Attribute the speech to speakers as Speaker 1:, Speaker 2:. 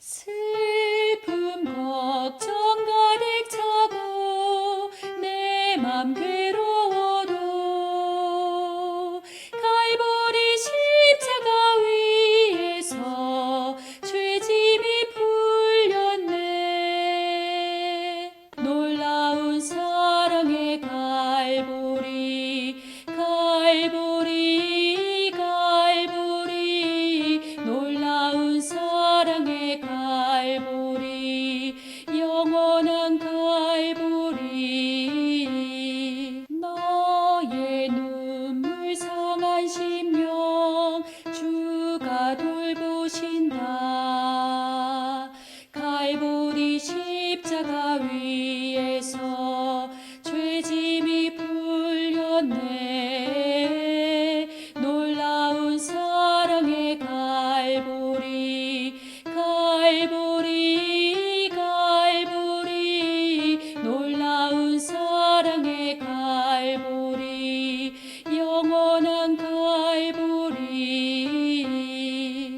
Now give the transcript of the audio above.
Speaker 1: 슬픔 걱정 가득 차고 내맘 오신다. 갈보리 십자가 위